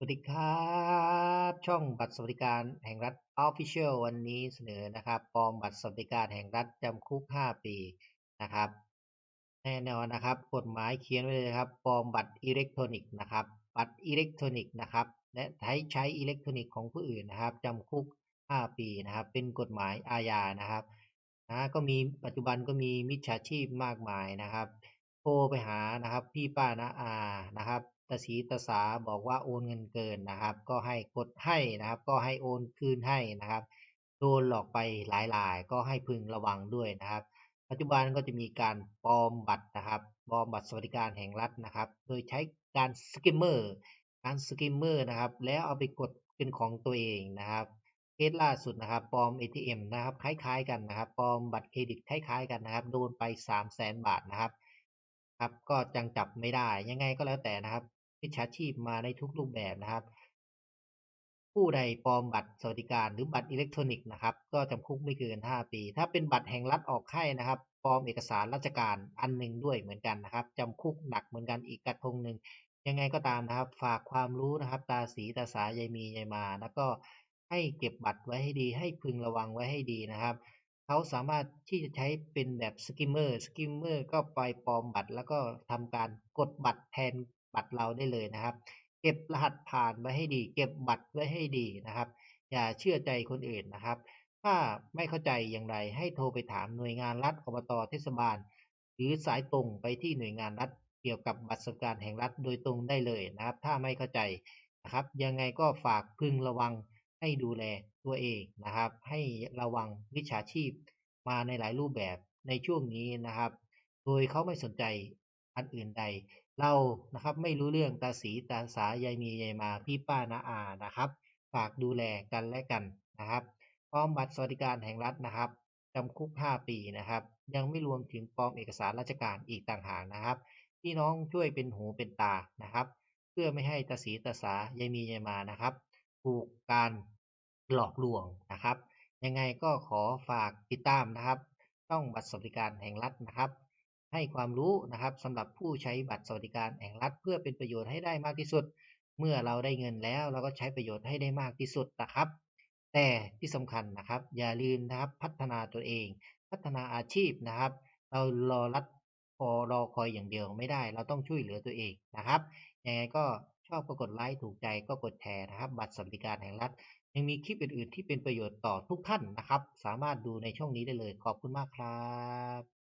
สวัสดีครับ ช่องบัตรสวัสดิการแห่งรัฐ Official วันนี้เสนอนะครับปลอมบัตรสวัสดิการแห่งรัฐจำคุก 5 ปีนะครับ แน่นอนนะครับ กฎหมายเขียนไว้เลยครับปลอมบัตรอิเล็กทรอนิกส์นะครับ บัตรอิเล็กทรอนิกส์นะครับ และใช้ใช้อิเล็กทรอนิกส์ของผู้อื่นนะครับจำคุก 5 ปีนะครับ เป็นกฎหมายอาญานะครับนะก็มีปัจจุบันก็มีมิจฉาชีพมากมายนะครับ โทรไปหานะครับ พี่ป้านาอานะครับตาสีตาสาบอกว่าโอนเงินเกินนะครับ ก็ให้กดให้นะครับ ก็ให้โอนคืนให้นะครับ โดนหลอกไปหลายรายก็ให้พึงระวังด้วยนะครับ ปัจจุบันก็จะมีการปลอมบัตรนะครับปลอมบัตรสวัสดิการแห่งรัฐนะครับ โดยใช้การสกิมเมอร์การสกิมเมอร์นะครับ แล้วเอาไปกดเป็นของตัวเองนะครับเคสล่าสุดนะครับปลอม ATM นะครับ คล้ายๆกันนะครับปลอมบัตรเครดิตคล้ายๆกันนะครับ โดนไป 3 0 0แสนบาทนะครับ ครับ ก็จังจับไม่ได้ ยังไงก็แล้วแต่นะครับมิจฉาชีพมาในทุกรูปแบบนะครับ ผู้ใดปลอมบัตรสวัสดิการหรือบัตรอิเล็กทรอนิกส์นะครับ ก็จำคุกไม่เกิน 5 ปี ถ้าเป็นบัตรแห่งรัฐออกให้นะครับปลอมเอกสารราชการอันหนึ่งด้วยเหมือนกันนะครับจำคุกหนักเหมือนกันอีกกระทงหนึ่งยังไงก็ตามนะครับ ฝากความรู้นะครับ ตาสีตาสายายมียายมา แล้วก็ให้เก็บบัตรไว้ให้ดี ให้พึงระวังไว้ให้ดีนะครับ เขาสามารถที่จะใช้เป็นแบบสกิมเมอร์สกิมเมอร์ก็ไปปลอมบัตร แล้วก็ทำการกดบัตรแทนบัตรเราได้เลยนะครับ เก็บรหัสผ่านไว้ให้ดี เก็บบัตรไว้ให้ดีนะครับ อย่าเชื่อใจคนอื่นนะครับ ถ้าไม่เข้าใจอย่างไรให้โทรไปถามหน่วยงานรัฐอบตเทศบาล หรือสายตรงไปที่หน่วยงานรัฐเกี่ยวกับบัตรสวัสดิการแห่งรัฐโดยตรงได้เลยนะครับ ถ้าไม่เข้าใจนะครับ ยังไงก็ฝากพึงระวัง ให้ดูแลตัวเองนะครับ ให้ระวังวิชาชีพมาในหลายรูปแบบในช่วงนี้นะครับ โดยเขาไม่สนใจอันอื่นใด เรานะครับไม่รู้เรื่องตาสีตาสายายมียายมาพี่ป้านาอานะครับ ฝากดูแลกันและกันนะครับปลอมบัตรสวัสดิการแห่งรัฐนะครับจำคุก 5 ปีนะครับ ยังไม่รวมถึงปลอมเอกสารราชการอีกต่างหากนะครับพี่น้องช่วยเป็นหูเป็นตานะครับ เพื่อไม่ให้ตาสีตาสายายมียายมานะครับ ถูกการ หลอกลวงนะครับ ยังไงก็ขอฝากติดตามนะครับช่องบัตรสวัสดิการแห่งรัฐนะครับ ให้ความรู้นะครับสำหรับผู้ใช้บัตรสวัสดิการแห่งรัฐ เพื่อเป็นประโยชน์ให้ได้มากที่สุด เมื่อเราได้เงินแล้วเราก็ใช้ประโยชน์ให้ได้มากที่สุดนะครับ แต่ที่สำคัญนะครับ อย่าลืมนะครับพัฒนาตัวเอง พัฒนาอาชีพนะครับ เรารอรัฐพอรอคอยอย่างเดียวไม่ได้ เราต้องช่วยเหลือตัวเองนะครับยังไงก็ ชอบก็กดไลค์ถูกใจก็กดแชร์นะครับ บัตรสวัสดิการแห่งรัฐ ยังมีคลิปอื่นๆที่เป็นประโยชน์ต่อทุกท่านนะครับ สามารถดูในช่องนี้ได้เลยขอบคุณมากครับ